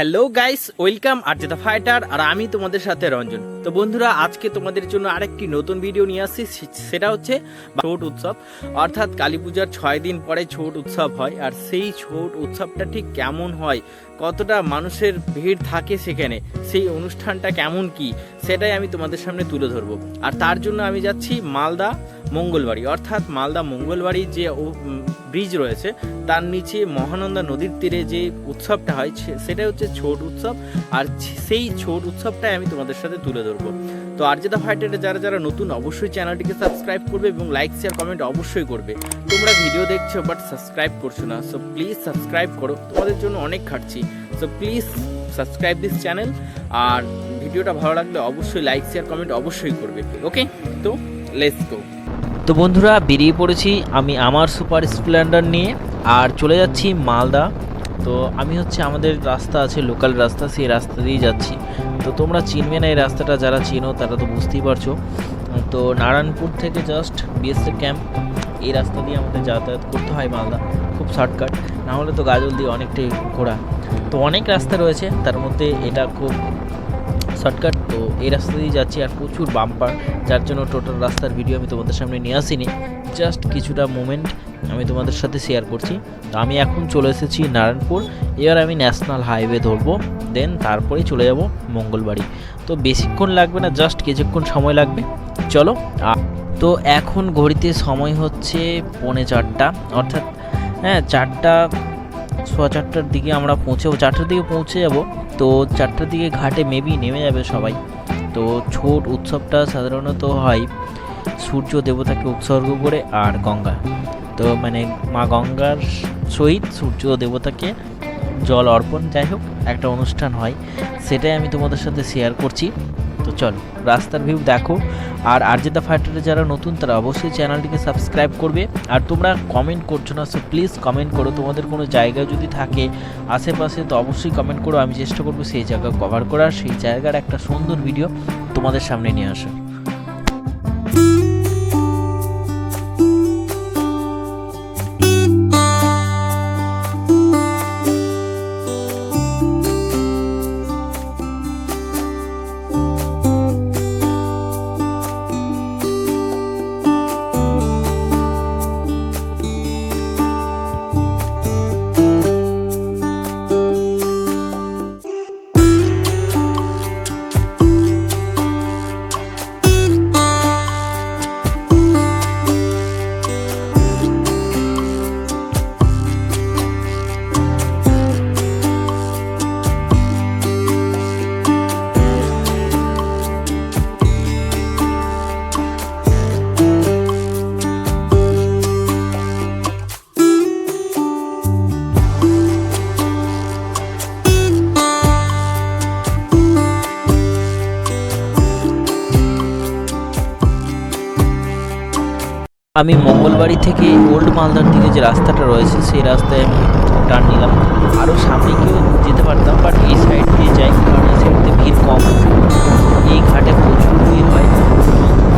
Hello guys welcome আর fighter আর আমি তোমাদের সাথে রঞ্জন। তো বন্ধুরা, আজকে তোমাদের জন্য আরেকটি নতুন ভিডিও নিয়ে আসছি। সেটা হচ্ছে ছট উৎসব। অর্থাৎ কালী পূজার ছয় দিন পরে ছট উৎসব হয়। আর সেই ছট উৎসবটা ঠিক কেমন হয়? কতটা মানুষের ভিড় থাকে সেখানে? সেই অনুষ্ঠানটা কেমন কি? সেটাই আমি তোমাদের সামনে তুলে ধরবো। আর তার জন্য আমি যাচ্ছি মালদা মঙ্গলবাড়ি। অর্থাৎ মালদা মঙ্গলবাড়ি যে ব্রিজ রয়েছে, তার নিচে মহানন্দা নদীর তীরে যে উৎসবটা হয় সেটা হচ্ছে ছোট উৎসব। আর সেই ছোট উৎসবটাই আমি তোমাদের সাথে তুলে ধরবো। তো আর্যদা ফাইটারে যারা যারা নতুন, অবশ্যই চ্যানেলটিকে সাবস্ক্রাইব করবে এবং লাইক শেয়ার কমেন্ট অবশ্যই করবে। তোমরা ভিডিও দেখছ বাট সাবস্ক্রাইব করছ না সো প্লিজ সাবস্ক্রাইব করো। তোমাদের জন্য অনেক খাটছি। So please subscribe this channel আর ভিডিওটা ভালো লাগলে অবশ্যই লাইক শেয়ার কমেন্ট অবশ্যই করবে। ওকে তো লেটস গো তো বন্ধুরা, বেরিয়ে পড়েছি আমি আমার সুপার স্প্লেন্ডার নিয়ে আর চলে যাচ্ছি মালদা। তো আমি হচ্ছে আমাদের রাস্তা আছে লোকাল রাস্তা, সেই রাস্তা দিয়েই যাচ্ছি। তো তোমরা চিনবে না এই রাস্তাটা যারা চিনো, তারা তো বুঝতেই পারছ। তো নারায়ণপুর থেকে জাস্ট বিএসএফ ক্যাম্প এই রাস্তা দিয়ে আমাদের যাতায়াত করতে হয় মালদা, খুব শর্টকাট না হলে তো গাজল দিয়ে অনেকটাই ঘোরা। তো অনেক রাস্তা রয়েছে, তার মধ্যে এটা খুব শর্টকাট তো এই রাস্তা দিয়ে যাচ্ছি আর প্রচুর বাম্পার যার জন্য টোটাল রাস্তার ভিডিও আমি তোমাদের সামনে নিয়ে আসিনি। জাস্ট কিছুটা মোমেন্ট আমি তোমাদের সাথে শেয়ার করছি। তো আমি এখন চলে এসেছি নারায়ণপুর। এবার আমি ন্যাশনাল হাইওয়ে ধরবো দেন তারপরেই চলে যাব মঙ্গলবাড়ি। তো বেশিক্ষণ লাগবে না, জাস্ট কিছুক্ষণ সময় লাগবে। চলো তো এখন ঘড়িতে সময় হচ্ছে পৌনে চারটা। অর্থাৎ হ্যাঁ চারটা, সোয়া চারটার দিকে আমরা পৌঁছেও চারটার দিকে পৌঁছে যাব। তো চারটার দিকে ঘাটে মেবি নেমে যাবে সবাই। তো ছোট উৎসবটা সাধারণত হয় সূর্য দেবতাকে উৎসর্গ করে আর গঙ্গা। তো মানে মা গঙ্গার সহিত সূর্য দেবতাকে জল অর্পণ যাই হোক, একটা অনুষ্ঠান হয়। সেটাই আমি তোমাদের সাথে শেয়ার করছি। তো চলো, রাস্তার ভিউ দেখো। আর আরজেদা ফাইটারে যারা নতুন, তারা অবশ্যই চ্যানেলটিকে সাবস্ক্রাইব করবে। আর তোমরা কমেন্ট করছ না সো প্লিজ কমেন্ট করো। তোমাদের কোনো জায়গা যদি থাকে আশেপাশে, তো অবশ্যই কমেন্ট করো। আমি চেষ্টা করব সেই জায়গা কভার করার। সেই জায়গার একটা সুন্দর ভিডিও তোমাদের সামনে নিয়ে আসার। আমি মঙ্গলবাড়ি থেকে ওল্ড মালদার দিকে যে রাস্তাটা রয়েছে, সেই রাস্তায় আমি টার্ন নিলাম। আরও সামনে গিয়েও যেতে পারতাম বাট এই সাইড দিয়ে যাই, কারণ এই সাইডতে ভিড় কম। এই ঘাটে প্রচুর ভিড় হয়।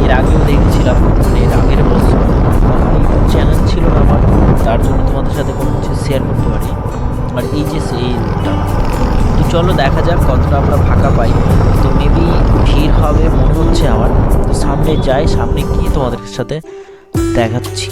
এর আগেও দেখেছিলাম মানে এর আগের বছর চ্যানেল ছিল না আমার তার জন্য তোমাদের সাথে কোনো কিছু শেয়ার করতে পারি আর এই যে সেইটা তো চলো দেখা যাক কতটা আমরা ফাঁকা পাই। তো মেবি ভিড় হবে, মনে হচ্ছে আমার। তো সামনে যাই, সামনে গিয়ে তোমাদের সাথে দেখাচ্ছি।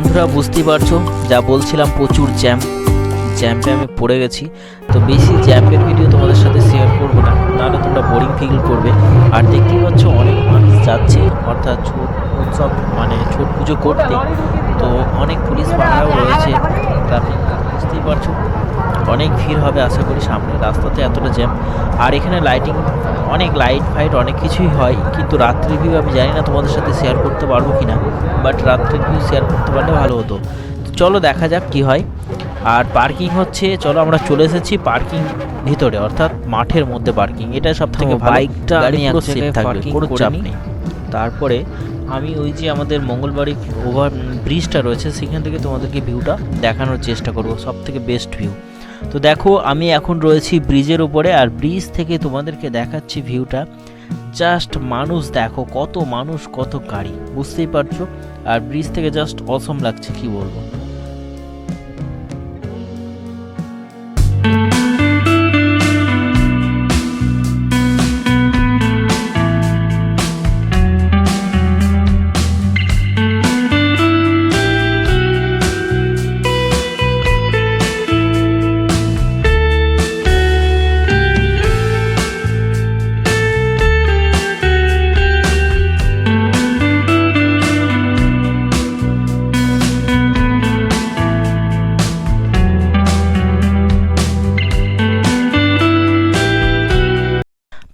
বন্ধুরা, বুঝতেই পারছ, যা বলছিলাম প্রচুর জ্যাম। জ্যাম্পে আমি পড়ে গেছি। তো বেশি জ্যাম্পের ভিডিও তোমাদের সাথে শেয়ার করব না তাহলে তোমরা বোরিং ফিল করবে। আর দেখতেই পাচ্ছ, অনেক মানুষ যাচ্ছে, অর্থাৎ ছট উৎসব মানে ছট পুজো করতে। তো অনেক পুলিশ পাহারাও রয়েছে। ট্রাফিক বুঝতেই পারছ অনেক ভিড় হবে আশা করি সামনে। রাস্তাতে এতটা জ্যাম আর এখানে লাইটিং অনেক লাইট ফাইট অনেক কিছুই হয়। কিন্তু রাত্রির ভিউ আমি জানি না তোমাদের সাথে শেয়ার করতে পারব কি না বাট রাত্রির ভিউ শেয়ার করতে পারলে ভালো হতো। তো চলো দেখা যাক কি হয়। আর পার্কিং হচ্ছে চলো আমরা চলে এসেছি পার্কিং ভিতরে অর্থাৎ মাঠের মধ্যে পার্কিং এটা সব থেকে বাইকটা আমি থাকবে, কোনো চাপ নেই। তারপরে আমি ওই যে আমাদের মঙ্গলবাড়ি ওভার ব্রিজটা রয়েছে সেখান থেকে তোমাদেরকে ভিউটা দেখানোর চেষ্টা করব সব থেকে বেস্ট ভিউ তো দেখো, আমি এখন রয়েছি ব্রিজের উপরে আর ব্রিজ থেকে তোমাদেরকে দেখাচ্ছি ভিউটা। জাস্ট মানুষ, দেখো, কত মানুষ, কত গাড়ি, বুঝতেই পারছ? আর ব্রিজ থেকে জাস্ট অসম লাগছে, কি বলব?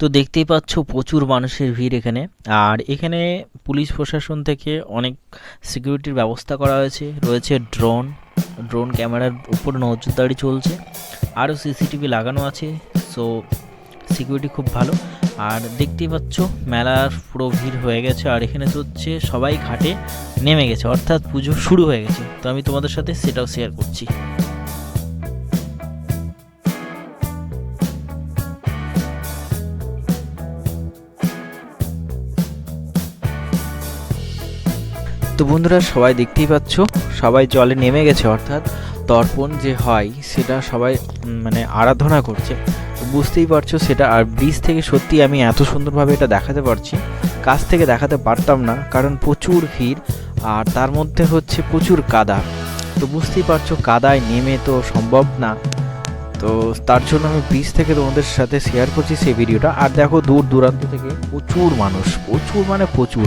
তো দেখতেই পাচ্ছ প্রচুর মানুষের ভিড় এখানে। আর এখানে পুলিশ প্রশাসন থেকে অনেক সিকিউরিটির ব্যবস্থা করা হয়েছে। রয়েছে ড্রোন ড্রোন ক্যামেরার উপর নজরদারি চলছে। আরও সিসিটিভি লাগানো আছে সো সিকিউরিটি খুব ভালো। আর দেখতেই পাচ্ছ, মেলার পুরো ভিড় হয়ে গেছে। আর এখানে তো হচ্ছে সবাই ঘাটে নেমে গেছে, অর্থাৎ পুজো শুরু হয়ে গেছে। তো আমি তোমাদের সাথে সেটাও শেয়ার করছি। তো বন্ধুরা, সবাই দেখতেই পাচ্ছ, সবাই জলে নেমে গেছে, অর্থাৎ তর্পণ যে হয়, সেটা সবাই মানে আরাধনা করছে। তো বুঝতেই পারছ সেটা, আর ব্রিজ থেকে সত্যি আমি এত সুন্দরভাবে এটা দেখাতে পারছি কাছ থেকে দেখাতে পারতাম না, কারণ প্রচুর ভিড়, আর তার মধ্যে হচ্ছে প্রচুর কাদা। তো বুঝতেই পারছ, কাদায় নেমে তো সম্ভব না। তো তার জন্য আমি বিচ থেকে তোমাদের সাথে শেয়ার করছি সেই ভিডিওটা। আর দেখো দূর দূরান্ত থেকে প্রচুর মানুষ, প্রচুর মানে প্রচুর,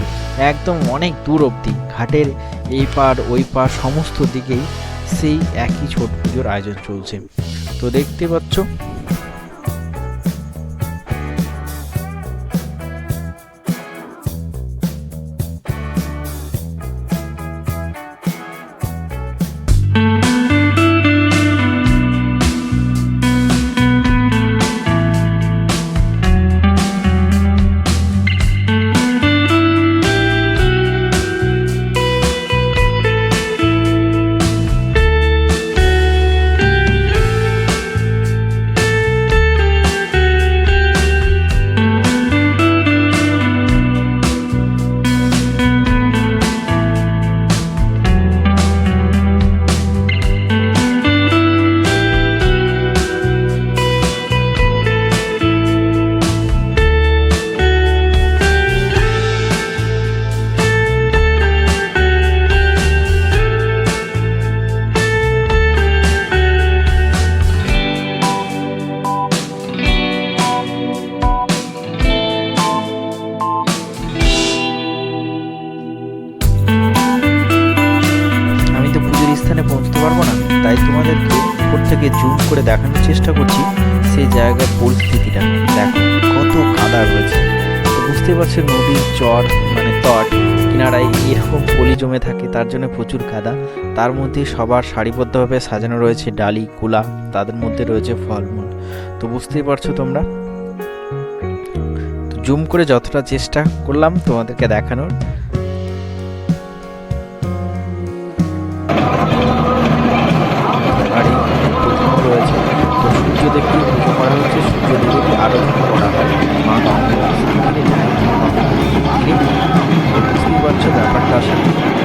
একদম অনেক দূর অবধি। ঘাটের এই পার ওই পার সমস্ত দিকেই সেই একই ছোট পুজোর আয়োজন চলছে। তো দেখতে পাচ্ছ জুম করে দেখানোর চেষ্টা করছি সেই জায়গার পরিস্থিতিটা। দেখো, কত কাদা রয়েছে। তো বুঝতে পারছ নদীর চর মানে তট, কিনারায় এরকম পলি জমে থাকে, তার জন্য প্রচুর কাদা তার মধ্যে সবার সারিবদ্ধভাবে সাজানো রয়েছে ডালি, কুলা, তাদের মধ্যে রয়েছে ফলমূল। তো বুঝতেই পারছ তোমরা? তো জুম করে যতটা চেষ্টা করলাম তোমাদেরকে দেখানোর। আরাধনা করা হয় মা বুঝতেই পারছ ব্যাপারটা আসলে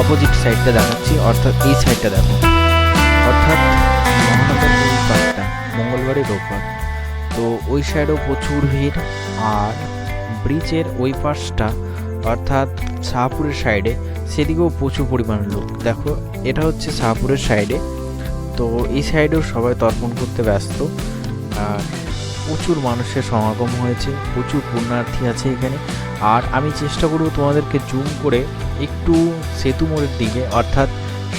অপোজিট সাইডটা দেখাচ্ছি, অর্থাৎ এই সাইডটা দেখো। অর্থাৎ মহানগর ওই পার্কটা মঙ্গলবারে রোববার। তো ওই সাইডেও প্রচুর ভিড়, আর ব্রিজের ওই পাশটা, অর্থাৎ শাহপুরের সাইডে সেদিকেও প্রচুর পরিমাণ লোক। দেখো, এটা হচ্ছে শাহপুরের সাইডে তো এই সাইডেও সবাই তর্পণ করতে ব্যস্ত। আর প্রচুর মানুষের সমাগম হয়েছে, প্রচুর পুণ্যার্থী আছে এখানে। আর আমি চেষ্টা করব তোমাদেরকে জুম করে একটু সেতু মোড়ের দিকে, অর্থাৎ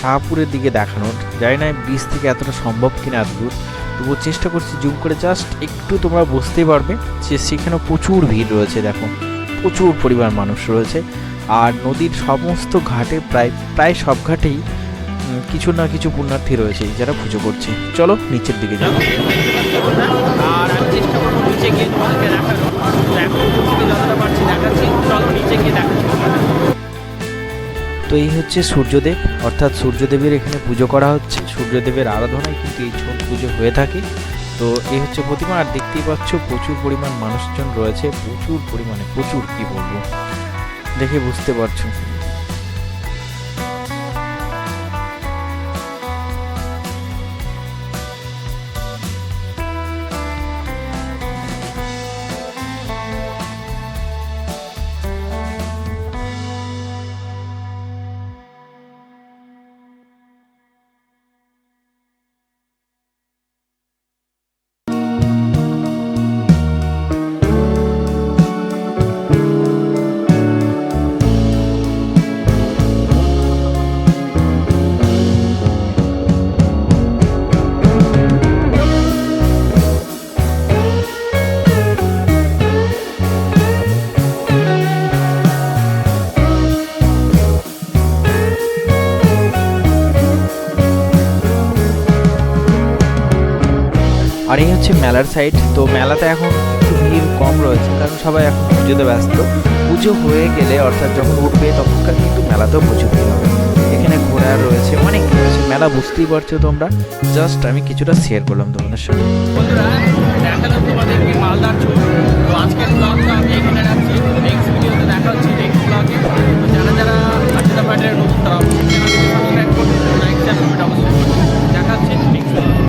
শাহপুরের দিকে দেখানোর। জানি না ব্রিজ থেকে এতটা সম্ভব কিনা এত দূর তবুও চেষ্টা করছি জুম করে জাস্ট একটু তোমরা বুঝতেই পারবে যে সেখানে প্রচুর ভিড় রয়েছে, দেখো। প্রচুর পরিমাণ মানুষ রয়েছে। আর নদীর সমস্ত ঘাটে প্রায় প্রায় সব ঘাটেই কিছু না কিছু পুণ্যার্থী রয়েছে যারা পুজো করছে। চলো নিচের দিকে যাব আর আমি চেষ্টা করব নিচে গিয়ে তোমাদেরকে দেখানো তো যতটা পারছি দেখাচ্ছি, চলো নিচে গিয়ে দেখাচ্ছি। তো এই হচ্ছে সূর্যদেব, অর্থাৎ সূর্যদেবের এখানে পুজো করা হচ্ছে। সূর্যদেবের আরাধনায় কিন্তু এই ছট পুজো হয়ে থাকে। তো এই হচ্ছে প্রতিমা, আর দেখতেই পাচ্ছ প্রচুর পরিমাণ মানুষজন রয়েছে, প্রচুর পরিমাণে, প্রচুর কি বলব? দেখে বুঝতে পারছ। হচ্ছে মেলার সাইড তো মেলাতে এখন একটু ভিড় কম রয়েছে, কারণ সবাই এখন পুজোতে ব্যস্ত। পুজো হয়ে গেলে, অর্থাৎ যখন উঠবে, তখনকার কিন্তু মেলাতেও প্রচুর ভিড় হবে। এখানে ঘোরা রয়েছে, অনেক রয়েছে, মেলা বুঝতেই পারছ তোমরা। জাস্ট আমি কিছুটা শেয়ার করলাম তোমাদের সাথে নেক্সট ভিডিওতে দেখা হচ্ছে নেক্সট ব্লগে যারা যারা নতুন তারা